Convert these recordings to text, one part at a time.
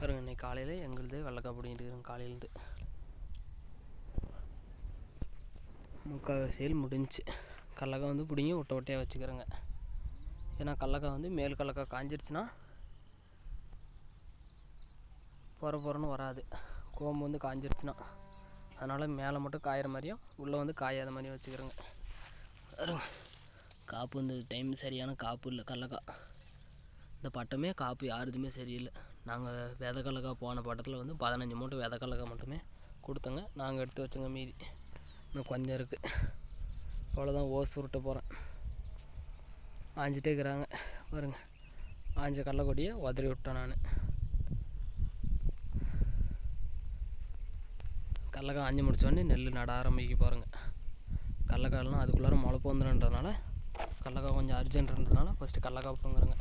பாருங்கள் இன்னைக்கு காலையில் எங்களுது வெள்ளைக்கா பிடிங்கிட்டு காலையிலேருந்து முக்கால் செயல் முடிஞ்சிச்சு கடலக்காய் வந்து பிடிங்கி ஒட்ட ஒட்டையாக வச்சுக்கிறேங்க. ஏன்னா கடலக்காய் வந்து மேல் கடலக்காய் காஞ்சிருச்சுன்னா பொற பொறன்னு வராது. கோம்பு வந்து காஞ்சிருச்சுன்னா. அதனால் மேலே மட்டும் காயிற மாதிரியும் உள்ளே வந்து காயாத மாதிரியும் வச்சுக்கிறேங்க. காப்பு வந்து டைம் சரியான காப்பு இல்லை கடலக்காய் இந்த பட்டமே காப்பு யாருதுமே சரியில்லை. நாங்கள் வித கடலக்கா போன பட்டத்தில் வந்து பதினஞ்சு மூட்டை வித கடலக்காய் மட்டுமே கொடுத்தோங்க. நாங்கள் எடுத்து வச்சோங்க மீதி. இன்னும் கொஞ்சம் இருக்குது அவ்வளோதான் ஓஸ் உருட்ட போகிறேன் ஆஞ்சிட்டே இருக்கிறாங்க. பாருங்க. ஆஞ்ச கடலக்கொடியை உதறி விட்டேன் நான். கடலக்காய் ஆஞ்சி முடித்தோடனே நெல் நட ஆரம்பிக்க பாருங்க கடலக்காயெல்லாம் அதுக்குள்ளார முளைப்பு வந்துடுன்றதுனால கடலக்காய் கொஞ்சம் அர்ஜென்ட்ன்றதுனால ஃபஸ்ட்டு கடலக்காய் பிடுங்குறேங்க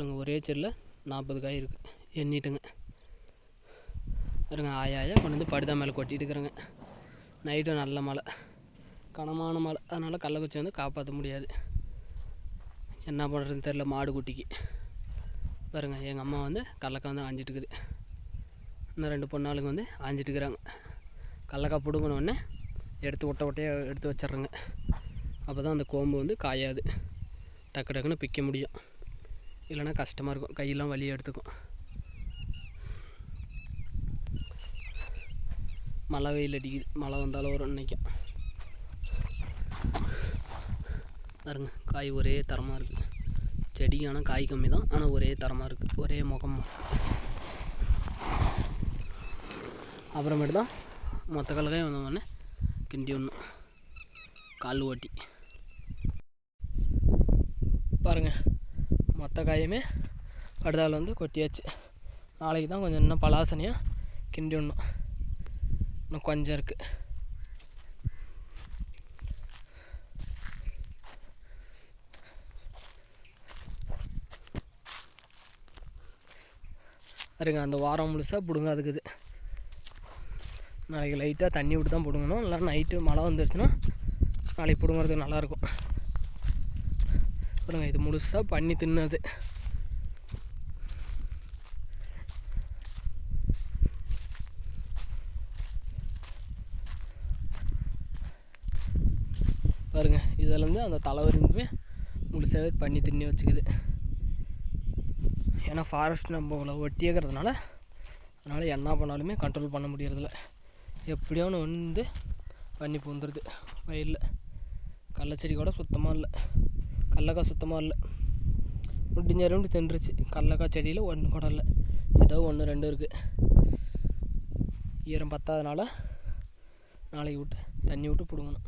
பாருங்க ஒரே செடியில் நாற்பது காய் இருக்குது எண்ணிட்டுங்க. பாருங்க ஆயா ஆயா கொண்டு வந்து படுதா மேலே கொட்டிட்டு இருக்கிறேங்க. நைட்டும் நல்ல மழை. கனமான மழை. அதனால் கள்ளக்குச்சி வந்து காப்பாற்ற முடியாது. என்ன பண்ணுறதுன்னு தெரில மாடு குட்டிக்கு. பாருங்க எங்கள் அம்மா வந்து கடலக்காய் வந்து ஆஞ்சிட்டு இருக்குது. இன்னும் ரெண்டு பொண்ணாளுங்க வந்து ஆஞ்சிட்டு இருக்கிறாங்க. கடலக்காய் பிடுங்கினோடனே எடுத்து ஒட்ட ஒட்டையாக எடுத்து வச்சிட்றேங்க. அப்போ தான் அந்த கோம்பு வந்து காயாது. டக்கு டக்குன்னு பிக்க முடியும். இல்லைன்னா கஷ்டமாக இருக்கும். கையெல்லாம் வலி எடுத்துக்கும். மழை வெயில் அடிக்குது. மழை வந்தாலும் வரும் நினைக்கும் பாருங்க காய் ஒரே தரமாக இருக்குது செடிக்கு ஆனால் காய் கம்மி தான். ஆனால் ஒரே தரமாக இருக்குது ஒரே முகம். அப்புறமேட்டு தான் மொத்த கலக்காயும் வந்தோடனே கிண்டி ஒன்று கால் ஓட்டி. பாருங்கள் மொத்த காயுமே படுதாவில் வந்து கொட்டியாச்சு. நாளைக்கு தான் கொஞ்சம் இன்னும் பலாசனையாக கிண்டி விடணும். இன்னும் கொஞ்சம் இருக்குது பாருங்க அந்த வாரம் முழுசாக பிடுங்க அதுக்குது நாளைக்கு லைட்டாக தண்ணி விட்டு தான் பிடுங்கணும். இல்லை நைட்டு மழை வந்துருச்சுன்னா நாளைக்கு பிடுங்குறதுக்கு நல்லாயிருக்கும் பாருங்க இது முழுசாக பண்ணி தின்னது. பாருங்க இதிலேருந்து அந்த தலைவரிந்துமே முழுசாகவே பண்ணி தின்னி வச்சுக்குது. ஏன்னா ஃபாரஸ்ட் நம்ம இவ்வளோ ஒட்டியேக்கிறதுனால அதனால் என்ன பண்ணாலுமே கண்ட்ரோல் பண்ண முடியறதில்ல. எப்படியோ ஒன்று வந்து பண்ணி பூந்துருது வயலில். கள்ளச்செடி கூட சுத்தமாக இல்லை. கடலக்காய் சுத்தமாக இல்லை. முடிஞ்ச ரெண்டு தின்றுச்சு. கடலக்காய் செடியில் ஒன்று கூட இல்லை. ஏதோ ஒன்று ரெண்டு இருக்குது ஈரம் பத்தாதனால நாளைக்கு விட்டு தண்ணி விட்டு பிடுங்கணும்.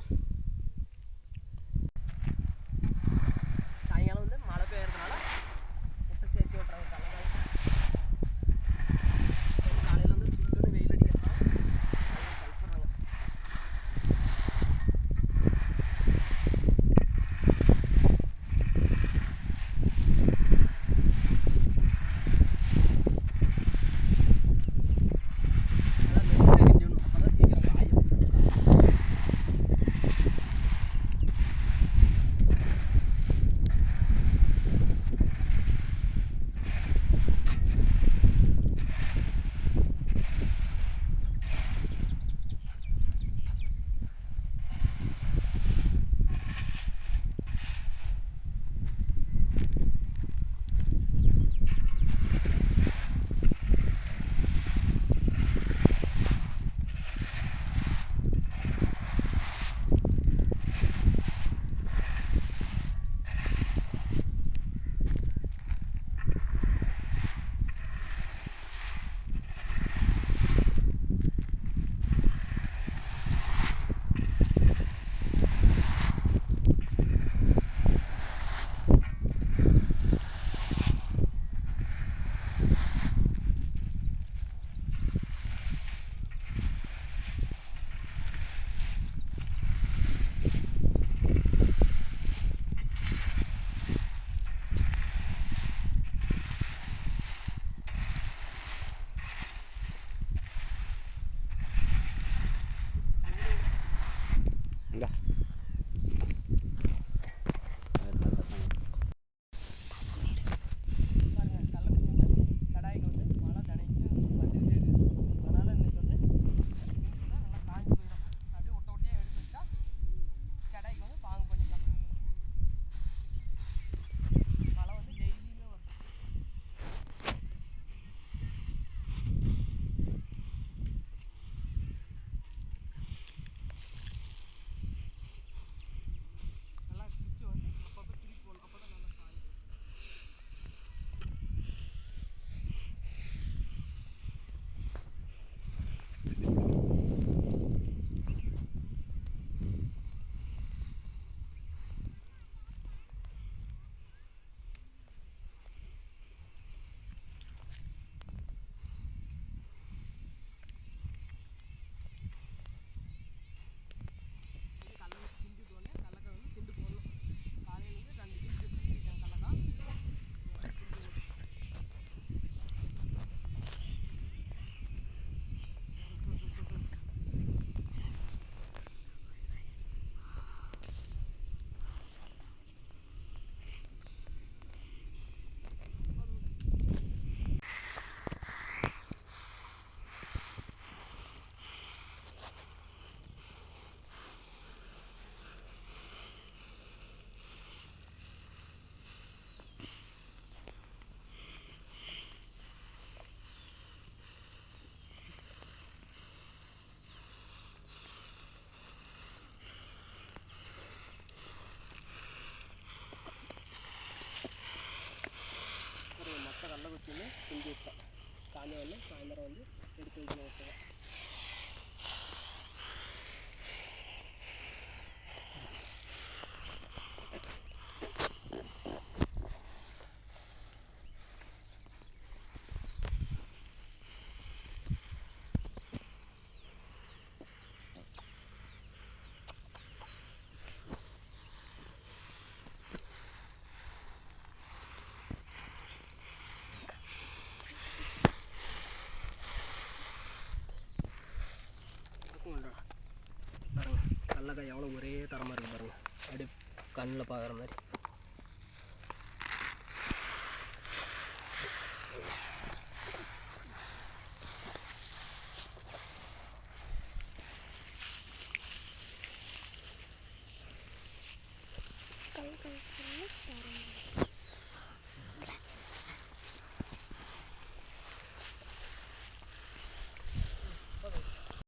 ಆಹಾರವನ್ನು ಸಾಂಬಾರವನ್ನು ಹಿಡಿದು ಹೋಗ್ತದೆ கடலக்காய் எவ்வளோ ஒரே தரமாக இருக்குது பாருங்க. அப்படியே கண்ணில் பார்க்குற மாதிரி.